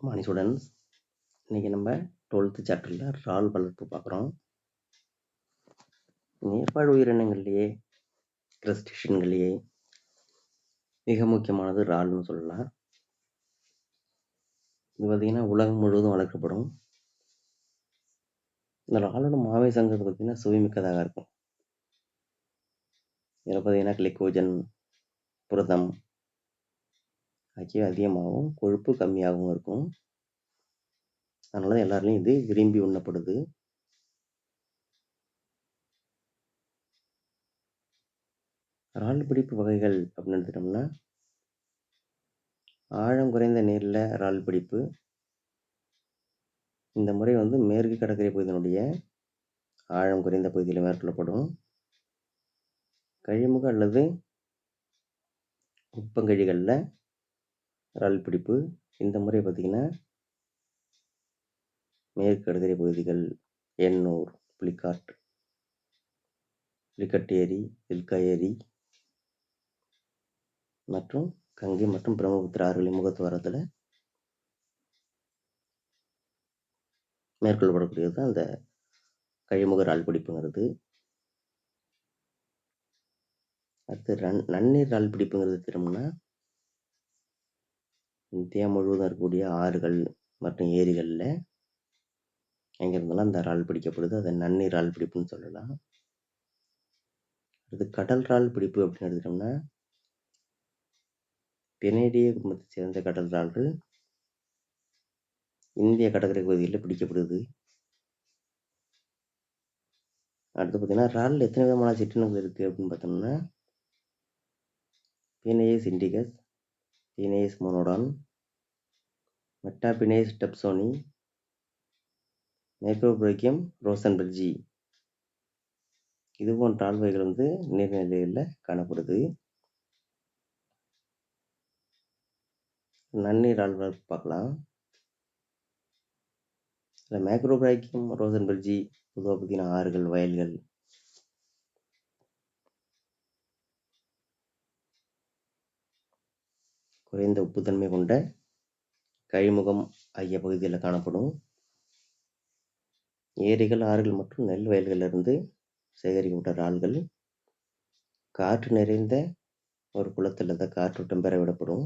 Morning students இன்றைக்கி நம்ம twelfth சாப்டரில் இறால் வளர்ப்பு பார்க்குறோம். நேபாள் உயிரினங்கள்லேயே கிரஸ்டிஷன்கள்லேயே மிக முக்கியமானது இறால்னு சொல்லலாம். இது பார்த்திங்கன்னா உலகம் முழுவதும் வளர்க்கப்படும். இந்த இறாலோட மாமிசங்கிறது பார்த்திங்கன்னா சுவைமிக்கதாக இருக்கும். இதில் பார்த்திங்கன்னா கிளிக்கோஜன் புரதம் ஆகியவை அதிகமாகவும் கொழுப்பு கம்மியாகவும் இருக்கும். அதனால தான் எல்லாருலேயும் இது விரும்பி உண்ணப்படுது. இறால் பிடிப்பு வகைகள் அப்படின்னு எடுத்துட்டோம்னா ஆழம் குறைந்த நீரில் இறால் பிடிப்பு. இந்த முறை வந்து மேற்கு கடற்கரை பகுதியினுடைய ஆழம் குறைந்த பகுதியில் மேற்கொள்ளப்படும். கழிமுக அல்லது உப்பங்கழிகளில் இறால் பிடிப்பு இந்த முறை பார்த்திங்கன்னா மேற்கு கடற்கரை பகுதிகள் எண்ணூர் புலிக்காட் புலிக்கட்டு ஏரி இல்கா ஏரி மற்றும் கங்கை மற்றும் பிரம்மபுத்திர ஆறுகளின் முகத்துவாரத்தில் மேற்கொள்ளப்படக்கூடியது தான் அந்த கழிமுக இறால் பிடிப்புங்கிறது. அடுத்து ரன் நன்னீர் இறால் பிடிப்புங்கிறது திரும்பினா இந்தியா முழுவதும் இருக்கக்கூடிய ஆறுகள் மற்றும் ஏரிகளில் எங்கிருந்தெல்லாம் அந்த இறால் பிடிக்கப்படுது அதை நன்னீர் இறால் பிடிப்புன்னு சொல்லலாம். அடுத்து கடல் இறால் பிடிப்பு அப்படின்னு எடுத்துட்டோம்னா பெனேடிய குடும்பத்தை சேர்ந்த கடல் இறால்கள் இந்திய கடற்கரை பகுதியில் பிடிக்கப்படுது. அடுத்து பார்த்தீங்கன்னா இறால் எத்தனை விதமான சிற்றினங்கள் இருக்குது அப்படின்னு பார்த்தோம்னா பீனேயஸ் இண்டிகஸ் பீனேயஸ் மோனோடான் மெட்டாபினேஸ் டெப்சோனி மைக்ரோபிரேக்கியம் ரோசன்பெர்ஜி இது போன்ற ஆழ்வைகள் வந்து நீர்நிலைகளில் காணப்படுது. நன்னீர் ஆழ்வார் பார்க்கலாம். இதில் மேக்ரோபிராக்கியம் ரோசன்பெர்ஜி பொதுவாக பார்த்தீங்கன்னா ஆறுகள் வயல்கள் குறைந்த உப்புத்தன்மை கொண்ட கழிமுகம் ஆகிய பகுதியில் காணப்படும். ஏரிகள் ஆறுகள் மற்றும் நெல் வயல்களிலிருந்து சேகரிக்கப்பட்ட இறால்கள். காற்று நிறைந்த ஒரு குளத்தில் தான் காற்றோட்டம் பெற விடப்படும்.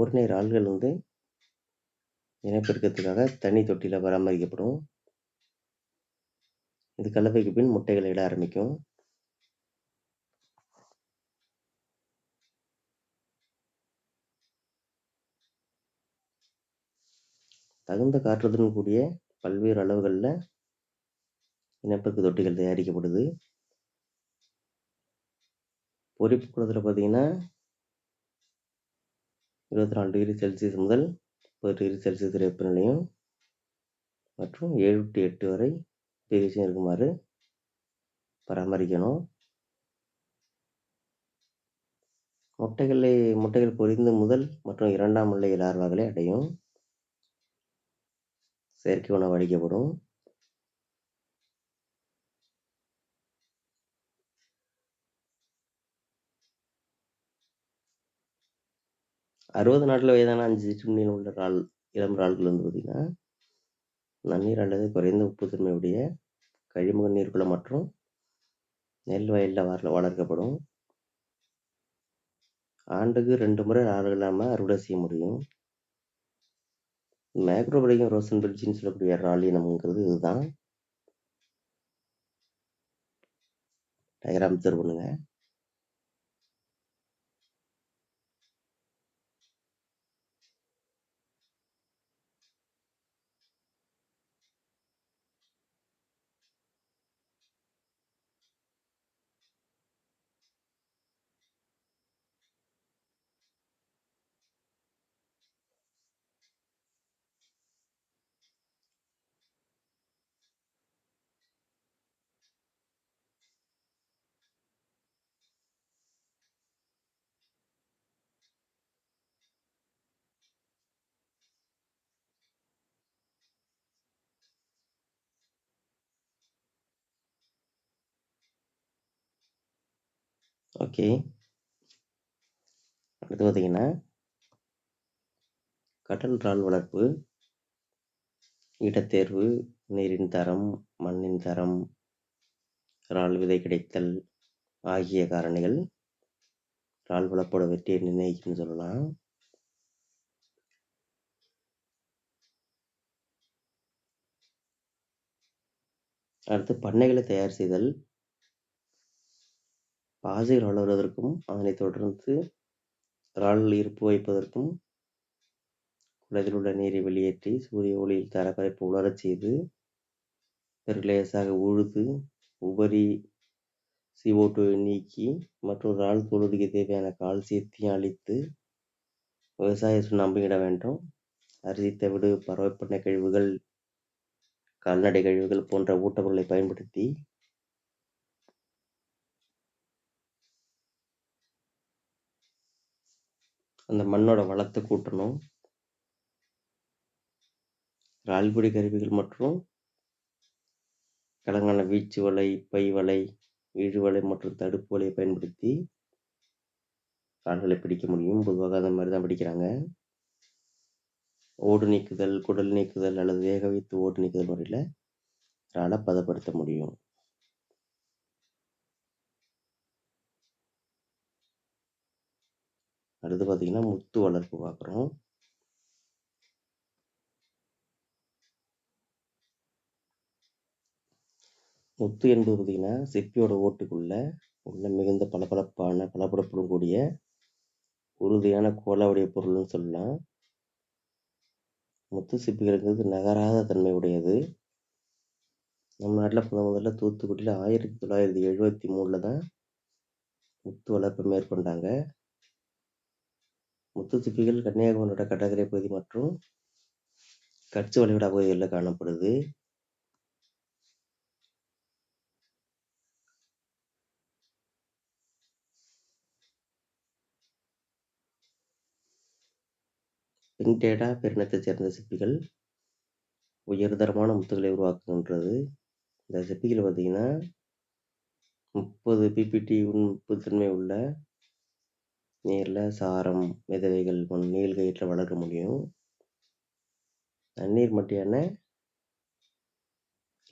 ஒரு நேர் ஆள்கள் வந்து இனப்பெருக்கத்துக்காக தனி தொட்டியில் பராமரிக்கப்படும். இது கலவைக்கு பின் முட்டைகளை இட ஆரம்பிக்கும். தகுந்த காற்றுடன் கூடிய பல்வேறு அளவுகளில் இனப்பெருக்க தொட்டிகள் தயாரிக்கப்படுது. பொறிப்பு குளத்தில் பார்த்தீங்கன்னா இருபத்தி நாலு டிகிரி செல்சியஸ் முதல் முப்பது டிகிரி செல்சியஸ் வெப்பநிலையும் மற்றும் ஏழு டு எட்டு வரை பிஹெச்சும் இருக்குமாறு பராமரிக்கணும். முட்டைகளை முட்டைகள் பொரிந்து முதல் மற்றும் இரண்டாம் நிலை லார்வாகளை அடையும். செயற்கை உணவு அளிக்கப்படும் அறுபது நாட்டில் வயதான அஞ்சு சிற்றுண்டியில் உள்ள இறால் இளம் இறால்கள் வந்து பார்த்திங்கன்னா நன்னீர் அல்லது குறைந்த உப்புத்தன்மையுடைய கழிமுக நீர்க்குளம் மற்றும் நெல் வயலில் வள வளர்க்கப்படும். ஆண்டுக்கு ரெண்டு முறை இறால்கள் இல்லாமல் அறுவடை செய்ய முடியும். மேக்ரோபடிகம் ரோசன் பிரிட்ஜின்னு சொல்லக்கூடிய ராலினம்ங்கிறது இதுதான். Diagram observe okay. அடுத்து பார்த்தீங்கன்னா கடல் இறால் வளர்ப்பு இடத்தேர்வு நீரின் தரம் மண்ணின் தரம் இறால் விதை கிடைத்தல் ஆகிய காரணிகள் இறால் வளர்ப்போட வெற்றியை நிர்ணயிக்கும்னு சொல்லலாம். அடுத்து பண்ணைகளை தயார் செய்தல் பாசைகள் வளர்வதற்கும் அதனைத் தொடர்ந்து ரால் இருப்பு வைப்பதற்கும் குளத்தில் உள்ள நீரை வெளியேற்றி சூரிய ஒளியில் தரப்பரப்பு உலரச் செய்து பிறகு லேசாக உழுது உபரி CO2 நீக்கி மற்றும் இறால் தொழுதிக்கு தேவையான கால்சியத்தையும் அளித்து விவசாய சுண்ணாம்பு வேண்டும். அரிசி தவிடு பறவைப்பண்ணை கழிவுகள் கால்நடை கழிவுகள் போன்ற ஊட்டப்பொருளை பயன்படுத்தி அந்த மண்ணோட வளத்தை கூட்டணும். இறால்பிடி கருவிகள் மற்றும் கலங்கான வீச்சு வலை பை வலை இழு வலை மற்றும் தடுப்பு வலையை பயன்படுத்தி கால்களை பிடிக்க முடியும். பொதுவாக அந்த மாதிரி தான் பிடிக்கிறாங்க. ஓடு நீக்குதல் குடல் நீக்குதல் அல்லது வேக வைத்து ஓடு நீக்குதல் முறையில் இறாலை பதப்படுத்த முடியும். அடுத்து பார்த்தீங்கன்னா முத்து வளர்ப்பு பார்க்குறோம் முத்து என்பது பார்த்தீங்கன்னா சிப்பியோட ஓட்டுக்குள்ள உள்ள மிகுந்த பளபளப்பான பளபளப்புடன் கூடிய உறுதியான கோலாவுடைய பொருள்னு சொல்லலாம். முத்து சிப்பிகளுங்கிறது நகராத தன்மை உடையது. நம்ம நாட்டில் முத முதல்ல தூத்துக்குடியில் ஆயிரத்தி தொள்ளாயிரத்தி எழுபத்தி மூணில் தான் முத்து வளர்ப்பை மேற்கொண்டாங்க. முத்து சிப்பிகள் கன்னியாகுமரியோட கடற்கரை பகுதி மற்றும் கட்சி வளைகுடா பகுதிகளில் காணப்படுது. பின்டேடா பெருணத்தைச் சேர்ந்த சிப்பிகள் உயர்தரமான முத்துகளை உருவாக்குகின்றது. இந்த சிப்பிகள் பார்த்தீங்கன்னா முப்பது பிபிடி உட்புத்தன்மை உள்ள நீரில் சாரம் விதவைகள் போன்ற நீள்கயிற்றில் வளர்க்க முடியும். தண்ணீர் மட்டியான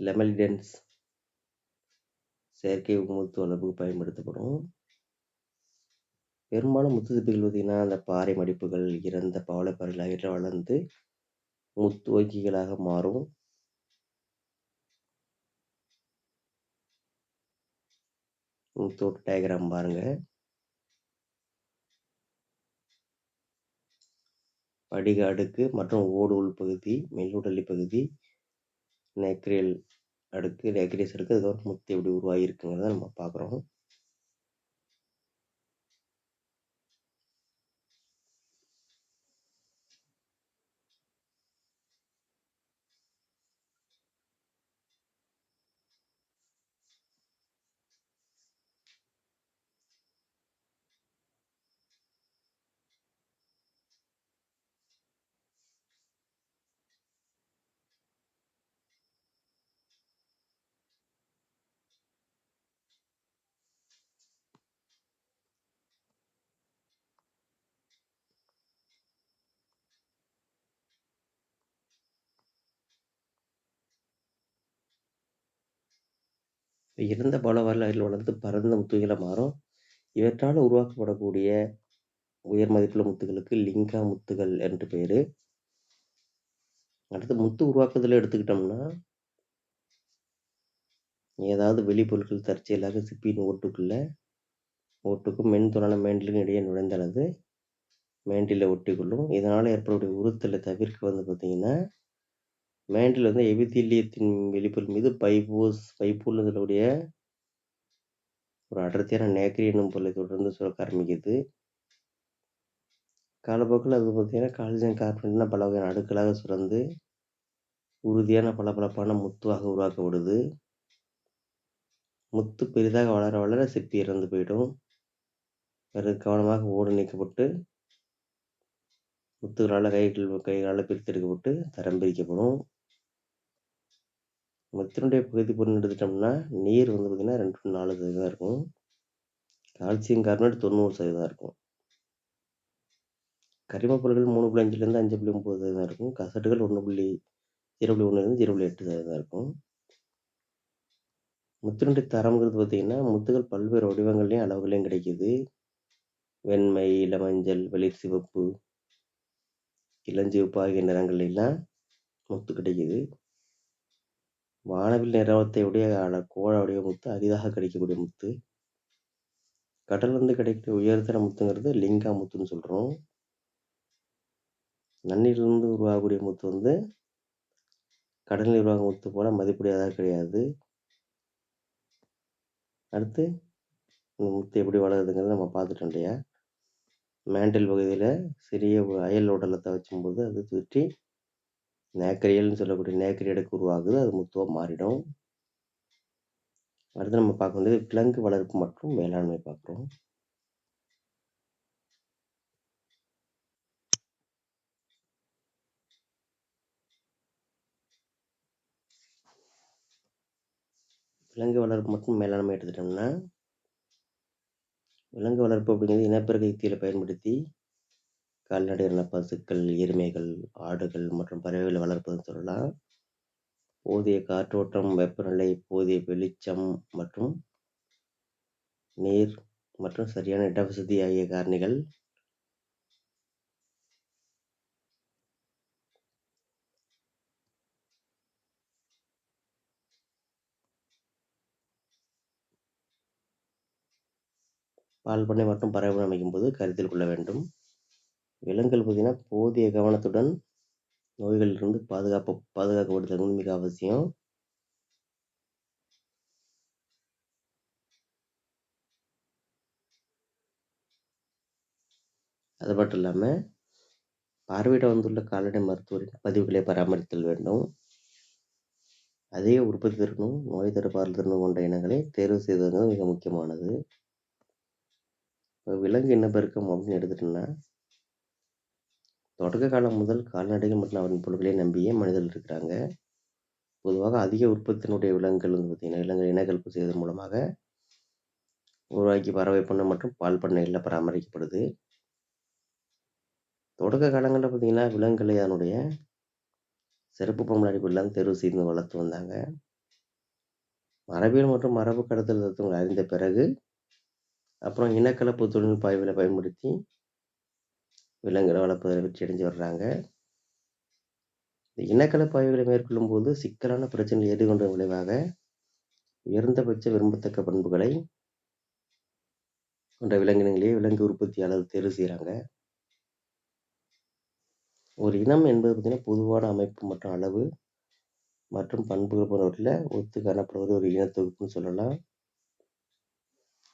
லெமலிடென்ஸ் செயற்கை முத்து வளர்ப்புக்கு பயன்படுத்தப்படும். பெரும்பாலும் முத்து சிப்பிகள் பார்த்தீங்கன்னா அந்த பாறை மடிப்புகள் இறந்த பவளப்பாறைகள் ஆகியவற்றை வளர்ந்து முத்துவக்கிகளாக மாறும். முத்தோட டயக்ராம் பாருங்கள் படிக அடுக்கு மற்றும் ஓடு உள் பகுதி மெல்லுடலி பகுதி நெக்ரியல் அடுக்கு நெக்ரியஸ் அடுக்கு அதுக்கப்புறம் முத்து எப்படி உருவாகி இருக்குங்கிறத நம்ம பார்க்குறோம். இருந்த பவளப்பாறைகள் வளர்ந்து பரந்த முத்துகளை மாறும். இவற்றால் உருவாக்கப்படக்கூடிய உயர் மதிப்புள்ள முத்துகளுக்கு லிங்கா முத்துகள் என்று பெயர். அடுத்து முத்து உருவாக்குதல எடுத்துக்கிட்டோம்னா ஏதாவது வெளிப்பொருட்கள் தற்செயலாக சிப்பியின் ஓட்டுக்குள்ள ஓட்டுக்கும் மென்துறான மேண்டிலும் இடையே நுழைந்தளது மேண்டில ஒட்டிக்கொள்ளும். இதனால் ஏற்படக்கூடிய உறுத்தலை தவிர்க்க வந்து பார்த்தீங்கன்னா மேண்டில் வந்து எபித்தீலியத்தின் வெளிப்புறம் மீது பைபோஸ் பைப்பூல்னு சொல்லக்கூடிய ஒரு அடர்த்தியான நேக்ரி என்னும் பொருளை தொடர்ந்து சுரக்க ஆரம்பிக்குது. காலப்போக்கில் அது பார்த்தீங்கன்னா கால்சியம் கார்பனேட்னா பல வகையான அடுக்களாக சுரந்து உறுதியான பளபளப்பான முத்துவாக உருவாக்கப்படுது. முத்து பெரிதாக வளர வளர சிப்பி இறந்து போயிடும். பிறகு கவனமாக ஓடு நீக்கப்பட்டு முத்துகளால் கைகள் கைகளால் பிரித்தெடுக்கப்பட்டு தரம் பிரிக்கப்படும். முத்தினுடைய பகுதி பொருள் எடுத்துட்டோம்னா நீர் வந்து பார்த்திங்கன்னா ரெண்டு நாலு சதவீதம் இருக்கும் கால்சியம் கார்பனேட் தொண்ணூறு சதவீதம் இருக்கும் கரிம பொருட்கள் 3.5லேருந்து 5.9 சதவீதம் இருக்கும். கசட்டுகள் ஒன்று புள்ளி ஜீரோ புள்ளி ஒன்றுலேருந்து ஜீரோ புள்ளி எட்டு சதவீதம் இருக்கும். முத்தினுடைய தரம்ங்கிறது பார்த்தீங்கன்னா, முத்துகள் பல்வேறு வடிவங்கள்லையும் அளவுகளையும் கிடைக்குது. வெண்மை, இளமஞ்சள், வெளிர் சிவப்பு, இளஞ்சிவப்பு ஆகிய நிறங்கள்லாம் எல்லாம் முத்து கிடைக்குது. வானவில் நிறத்தை உடைய கோழ உடைய முத்து அரிதாக கிடைக்கக்கூடிய முத்து. கடல்லேருந்து கிடைக்கிற உயர்தர முத்துங்கிறது லிங்கா முத்துன்னு சொல்றோம். நன்னீரிலிருந்து உருவாகக்கூடிய முத்து வந்து கடல் நீர் உருவாகும் முத்து போல மதிப்புடையதாக கிடையாது. அடுத்து இந்த முத்து எப்படி வளருதுங்கிறத நம்ம பார்த்துட்டோம் இல்லையா? மேண்டில் பகுதியில் சிறிய ஒரு அயல் உடலத்தை வச்சும்போது அது சுற்றி நேக்கரியல்னு சொல்லக்கூடிய நேக்கரியடுக்கு உருவாகுது. அது முத்துவா மாறிடும். அடுத்து நம்ம பார்க்க வேண்டியது விலங்கு வளர்ப்பு மற்றும் மேலாண்மை பார்க்குறோம். விலங்கு வளர்ப்பு மற்றும் மேலாண்மை எடுத்துட்டோம்னா, விலங்கு வளர்ப்பு அப்படிங்கிறது இனப்பெருக்க யுக்தியில் பயன்படுத்தி கால்நடைகளான பசுக்கள், எருமைகள், ஆடுகள் மற்றும் பறவைகளை வளர்ப்பதுன்னு சொல்லலாம். போதிய காற்றோட்டம், வெப்பநிலை, போதிய வெளிச்சம் மற்றும் நீர் மற்றும் சரியான இட வசதி ஆகிய காரணிகள் பால் பண்ணை மற்றும் பறவை அமைக்கும் அமைக்கும்போது கருத்தில் கொள்ள வேண்டும். விலங்குகள் பார்த்தீங்கன்னா, போதிய கவனத்துடன் நோய்களிலிருந்து பாதுகாப்பு பாதுகாக்கப்படுதல் மிக அவசியம். அது மட்டும் இல்லாமல் பார்வையிட வந்துள்ள கால்நடை மருத்துவரின் பதிவுகளை பராமரித்தல் வேண்டும். அதிக உற்பத்தி திறனும், நோய் தடுப்பாற்றல் திறனும் கொண்ட இனங்களை தேர்வு செய்வது மிக முக்கியமானது. இப்போ விலங்கு இனப்பெருக்கம் அப்படின்னு எடுத்துட்டோம்னா, தொடக்க காலம் முதல் கால்நடைகள் மற்றும் அவற்றின் பொருட்களை நம்பியே மனிதர்கள் இருக்கிறாங்க. பொதுவாக அதிக உற்பத்தியினுடைய விலங்குகள் வந்து பார்த்தீங்கன்னா, விலங்கு இனக்கலப்பு செய்வதன் மூலமாக உருவாக்கி பறவை பண்ணை மற்றும் பால் பண்ணைகளில் பராமரிக்கப்படுது. தொடக்க காலங்களில் பார்த்தீங்கன்னா, விலங்குகளை அதனுடைய சிறப்பு பொம்பளை அடிப்படையில் தேர்வு செய்து வளர்த்து வந்தாங்க. மரபியல் மற்றும் மரபு கடத்தல் தத்துவங்களை அறிந்த பிறகு, அப்புறம் இனக்கலப்பு தொழில்நுட்ப ஆய்வுகளை பயன்படுத்தி விலங்குகளை வளர்ப்பதில் வெற்றி அடைஞ்சு வர்றாங்க. இந்த மேற்கொள்ளும் போது மேற்கொள்ளும்போது சிக்கலான பிரச்சனைகள் எதிர்கொண்ட விளைவாக உயர்ந்தபட்ச விரும்பத்தக்க பண்புகளை கொண்ட விலங்கினங்களே விலங்கு உற்பத்தியாளர் தேர்வு செய்கிறாங்க ஒரு இனம் என்பது பார்த்தீங்கன்னா, பொதுவான அமைப்பு மற்றும் அளவு மற்றும் பண்புகள் போன்றவற்றில் ஒத்து காணப்படுவது ஒரு இனத்தொகுப்புன்னு சொல்லலாம்.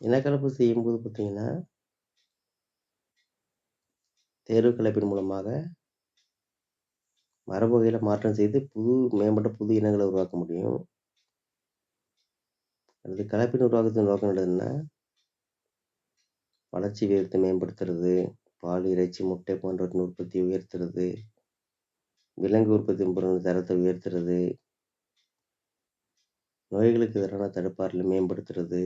இனக்கலப்பு செய்யும்போது பார்த்தீங்கன்னா தேர்வு கலப்பின் மூலமாக மரபுகையில் மாற்றம் செய்து புது மேம்பட்ட புது இனங்களை உருவாக்க முடியும். அடுத்து கலப்பின உருவாக்கத்தின் நோக்கம் என்னதுன்னா, வளர்ச்சி விகிதத்தை மேம்படுத்துறது, பால், இறைச்சி, முட்டை போன்றவற்றின் உற்பத்தியை உயர்த்துறது, விலங்கு உற்பத்தி பொருள் தரத்தை உயர்த்துறது, நோய்களுக்கு எதிரான தடுப்பாறலை மேம்படுத்துறது,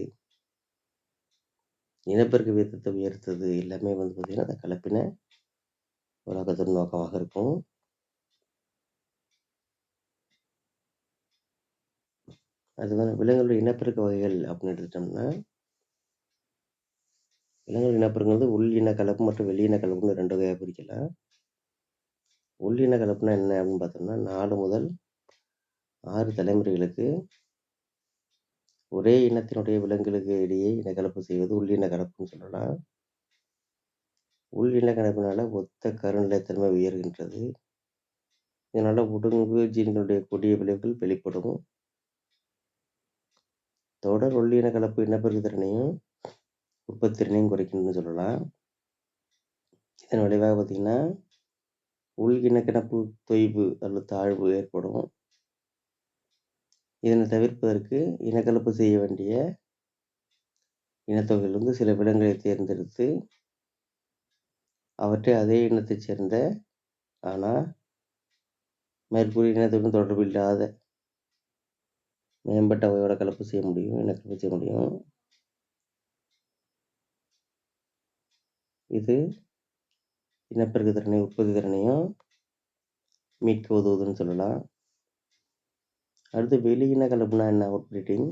இனப்பெருக்க வீதத்தை உயர்த்துறது எல்லாமே வந்து பார்த்தீங்கன்னா, அந்த கலப்பின உலகத்தின் நோக்கமாக இருக்கும். அதுதான் விலங்குகளுடைய இனப்பெருக்க வகைகள் அப்படின்னு எடுத்துட்டோம்னா, விலங்குகள் இனப்பெருக்கம் உள் இன கலப்பு மற்றும் வெளி இன கலப்புன்னு ரெண்டு வகையாக பிரிக்கலாம். உள் இன கலப்புனா என்ன அப்படின்னு பார்த்தோம்னா, நாலு முதல் ஆறு தலைமுறைகளுக்கு ஒரே இனத்தினுடைய விலங்குகளுக்கு இடையே இனக்கலப்பு செய்வது உள் இன கலப்புன்னு சொல்லலாம். உள் இன ஒத்த கருநிலைத்தன்மை உயர்கின்றது. இதனால் ஒடுங்கு ஜீன்களுடைய கொடிய விளைவுகள் வெளிப்படும். தொடர் உள் இனக்கலப்பு கலப்பு இனப்பெருக்க திறனையும், உற்பத்தி திறனையும் குறைக்கணும்னு சொல்லலாம். இதன் விளைவாக பார்த்தீங்கன்னா, உள் இனக்கணப்பு தொய்வு அல்லது தாழ்வு ஏற்படும். இதனை தவிர்ப்பதற்கு இனக்கலப்பு செய்ய வேண்டிய இனத்தொகையில் வந்து சில விலங்குகளை தேர்ந்தெடுத்து, அவற்றை அதே இனத்தைச் சேர்ந்த ஆனால் மேற்கூறிய இனத்துடன் தொடர்பு இல்லாத மேம்பட்ட அவையோட கலப்பு செய்ய முடியும். இனக்கலப்பு செய்ய முடியும். இது இனப்பெருக்க திறனை உற்பத்தி திறனையும் மீட்க உதவுதுன்னு சொல்லலாம் அடுத்து வெளியின கலப்புனா என்ன அவுட் பிரீடிங்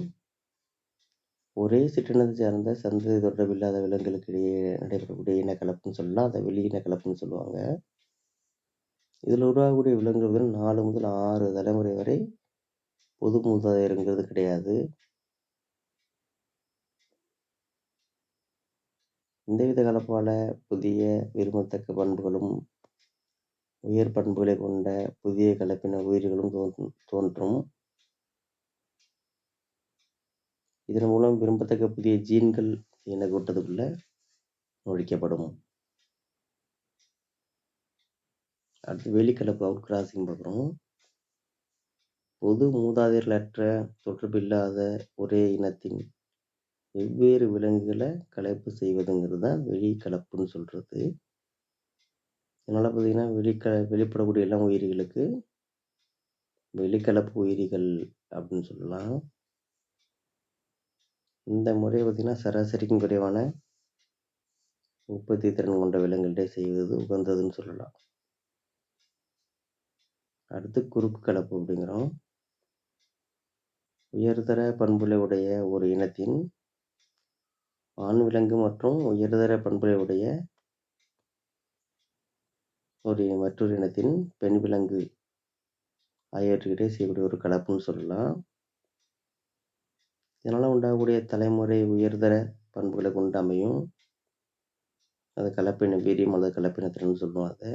ஒரே சிற்றினத்தை சேர்ந்த சந்ததி தொடர்பில்லாத விலங்குகளுக்கு இடையே நடைபெறக்கூடிய இனக்கலப்புன்னு சொல்லலாம். அதை வெளியின கலப்புன்னு சொல்லுவாங்க. இதில் உருவாகக்கூடிய விலங்குகள் நாலு முதல் ஆறு தலைமுறை வரை பொது மூதாதையருங்கிறது கிடையாது. இந்தவித கலப்பால புதிய விரும்பத்தக்க பண்புகளும் உயர் பண்புகளை கொண்ட புதிய கலப்பின உயிர்களும் தோன்றும் தோன்றும். இதன் மூலம் விரும்பத்தக்க புதிய ஜீன்கள் இனக்கூட்டத்துக்குள்ளே நுழைக்கப்படும் அடுத்து வெளிக்கலப்பு அவுட் கிராசிங் பார்க்குறோம். பொது மூதாதையர்களற்ற தொடர்பில்லாத ஒரே இனத்தின் வெவ்வேறு விலங்குகளை கலப்பு செய்வதுங்கிறது தான் வெளிக்கலப்புன்னு சொல்கிறது இதனால் பார்த்தீங்கன்னா வெளிக்க வெளிப்படக்கூடிய எல்லா உயிரிகளுக்கு வெளிக்கலப்பு உயிரிகள் அப்படின்னு சொல்லலாம். இந்த முறை பார்த்தீங்கன்னா சராசரிக்கும் குறைவான உற்பத்தி திறன் கொண்ட விலங்குகளிடையே செய்வது உகந்ததுன்னு சொல்லலாம். அடுத்து குறுக்கு கலப்பு அப்படிங்கிறோம். உயர்தர பண்புகளை உடைய ஒரு இனத்தின் ஆண் விலங்கு மற்றும் உயர்தர பண்புகளை உடைய ஒரு மற்றொரு இனத்தின் பெண் விலங்கு ஆகியவற்றுக்கிட்டே செய்யக்கூடிய ஒரு கலப்புன்னு சொல்லலாம். இதனால் உண்டாகக்கூடிய தலைமுறை உயர்தர பண்புகளை கொண்டு அமையும். அது கலப்பின வீரியம் அல்லது கலப்பினத்திறன் சொல்லுவோம் அதை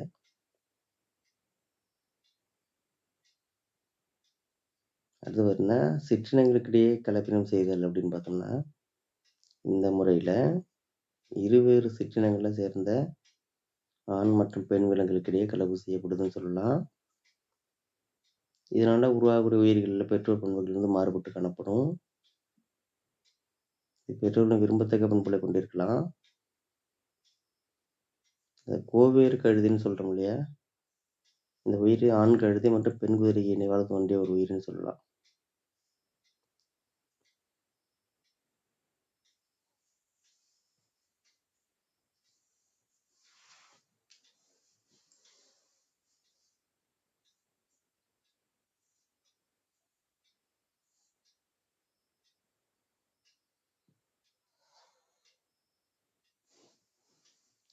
அடுத்து பார்த்தீங்கன்னா சிற்றினங்களுக்கிடையே கலப்பினம் செய்தல் அப்படின்னு பார்த்தோம்னா இந்த முறையில் இருவேறு சிற்றினங்களை சேர்ந்த ஆண் மற்றும் பெண் விலங்குகளுக்கிடையே கலப்பு செய்யப்படுதுன்னு சொல்லலாம். இதனால் உருவாகக்கூடிய உயிர்களில் பெற்றோர் பண்புகளிலிருந்து மாறுபட்டு காணப்படும். இது விரும்பத்தக்க பண்புகளை கொண்டிருக்கலாம். கோவேறு கழுதின்னு சொல்றோம் இல்லையா? இந்த உயிர் ஆண் கழுதி மற்றும் பெண் குதிரையை இணைவாக தோன்றிய ஒரு உயிர்னு சொல்லலாம்.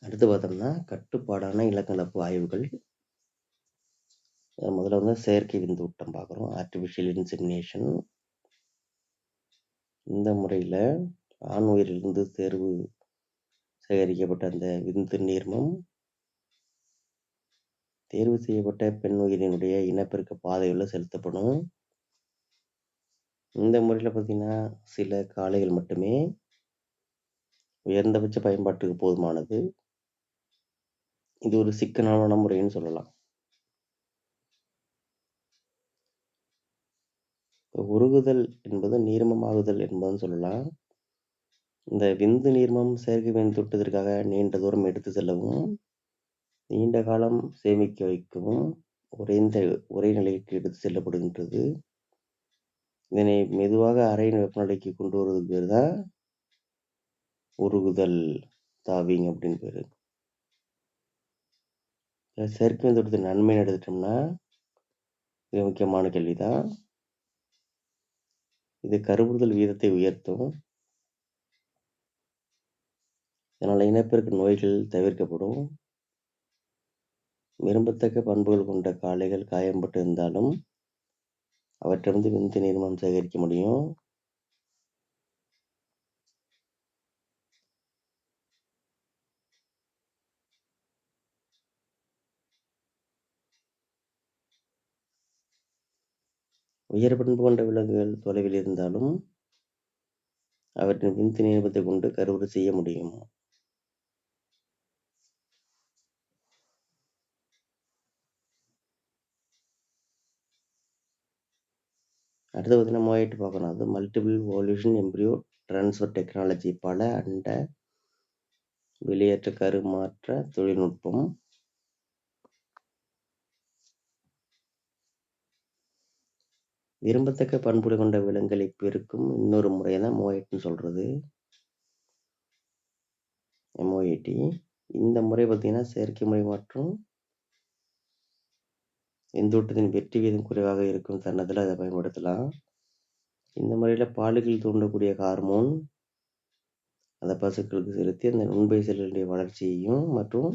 அடுத்து பார்த்தோம்னா கட்டுப்பாடான இலக்கணப்பு ஆய்வுகள். முதல்ல வந்து செயற்கை விந்தூட்டம் பார்க்குறோம். ஆர்டிஃபிஷியல் இன்செமினேஷன் இந்த முறையில் ஆண் உயிரிலிருந்து தேர்வு சேகரிக்கப்பட்ட அந்த விந்து நீர்மம் தேர்வு செய்யப்பட்ட பெண் உயிரினுடைய இனப்பெருக்க பாதைகளில் செலுத்தப்படும். இந்த முறையில் பார்த்தீங்கன்னா சில காளைகள் மட்டுமே உயர்ந்தபட்ச பயன்பாட்டுக்கு போதுமானது. இது ஒரு சிக்கனமான முறைன்னு சொல்லலாம். உருகுதல் என்பது நீர்மமாகுதல் என்பதுன்னு சொல்லலாம். இந்த விந்து நீர்மம் செயற்கை விந்தூட்டத்திற்காக நீண்ட தூரம் எடுத்து செல்லவும் நீண்ட காலம் சேமிக்க வைக்கவும் உறைந்த உரை நிலைக்கு எடுத்து செல்லப்படுகின்றது. இதனை மெதுவாக அறையின் வெப்பநிலைக்கு கொண்டு வருவதுக்கு பேர் தான் உருகுதல் தாவிங் அப்படின்னு பேர். செயற்கை விந்தூட்டத்தின் நன்மை எடுத்துட்டோம்னா மிக முக்கியமான கேள்விதான். இது கருவுறுதல் வீதத்தை உயர்த்தும். இதனால் இனப்பெருக்க நோய்கள் தவிர்க்கப்படும். விரும்பத்தக்க பண்புகள் கொண்ட காளைகள் காயம்பட்டு இருந்தாலும் அவற்றிலிருந்து விந்து நீர்மம் சேகரிக்க முடியும். உயர் பண்பு கொண்ட விலங்குகள் தொலைவில் இருந்தாலும் அவற்றின் விந்து நீர்மத்தை கொண்டு கருவுறு செய்ய முடியும். அடுத்து பார்த்தீங்கன்னா மோயிட்டு பார்க்கணும். அது multiple ovulation embryo transfer technology பல அண்ட வெளியேற்ற கரு மாற்ற தொழில்நுட்பம். விரும்பத்தக்க பண்புகளை கொண்ட விலங்குகளை பெருக்கும் இன்னொரு முறை தான் மோயிட்னு சொல்கிறது எம்ஓஏடி இந்த முறை பார்த்தீங்கன்னா செயற்கை முறை மற்றும் எந்தூட்டத்தின் வெற்றி வீதம் குறைவாக இருக்கும் தருணத்தில் அதை பயன்படுத்தலாம். இந்த முறையில் பாலுகள் தூண்டக்கூடிய ஹார்மோன் அந்த பசுக்களுக்கு செலுத்தி அந்த நுண்பை செல்களுடைய வளர்ச்சியையும் மற்றும்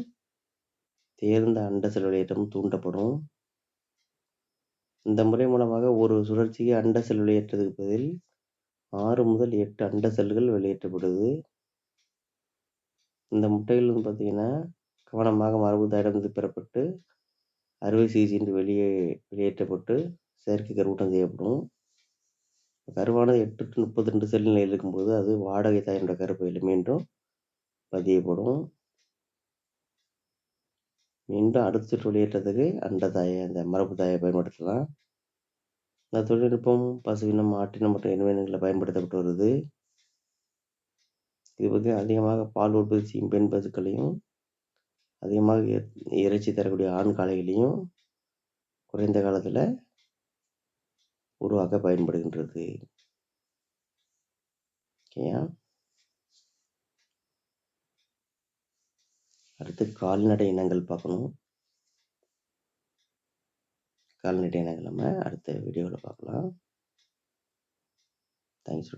தேர்ந்த அண்ட செல்வளையிடம் தூண்டப்படும். இந்த முறை மூலமாக ஒரு சுழற்சிக்கு அண்ட செல் வெளியேற்றதுக்கு பதில் ஆறு முதல் எட்டு அண்ட செல்கள் வெளியேற்றப்படுது. இந்த முட்டைகள் வந்து பார்த்தீங்கன்னா கவனமாக மரபுதாயிடமிருந்து பெறப்பட்டு அறுவை சிகிச்சையின்றி வெளியே வெளியேற்றப்பட்டு செயற்கை கருவூட்டம் செய்யப்படும். கருவானது எட்டு டு முப்பத்தி ரெண்டு செல் நிலையில் இருக்கும்போது அது வாடகை தாயினுடைய கருப்பையில் மீண்டும் பதியப்படும். மீண்டும் அடுத்த சுற்று வெளியேற்றத்துக்கு அண்ட தாயை அந்த மரபு தாயை பயன்படுத்தலாம். இந்த தொழில்நுட்பம் பசுவினம் ஆட்டினம் மற்றும் இனவினங்களில் பயன்படுத்தப்பட்டு வருது. இது பற்றி அதிகமாக பால் உற்பத்தி செய்யும் பெண் பசுக்களையும் அதிகமாக இறைச்சி தரக்கூடிய ஆண் காளைகளையும் குறைந்த காலத்தில் உருவாக்க பயன்படுகின்றது. ஓகேயா? அடுத்து கால்நடை இனங்கள் பார்க்கணும். கால்நடை இனங்கள் நம்ம அடுத்த வீடியோவில் பார்க்கலாம். தேங்க்ஸ்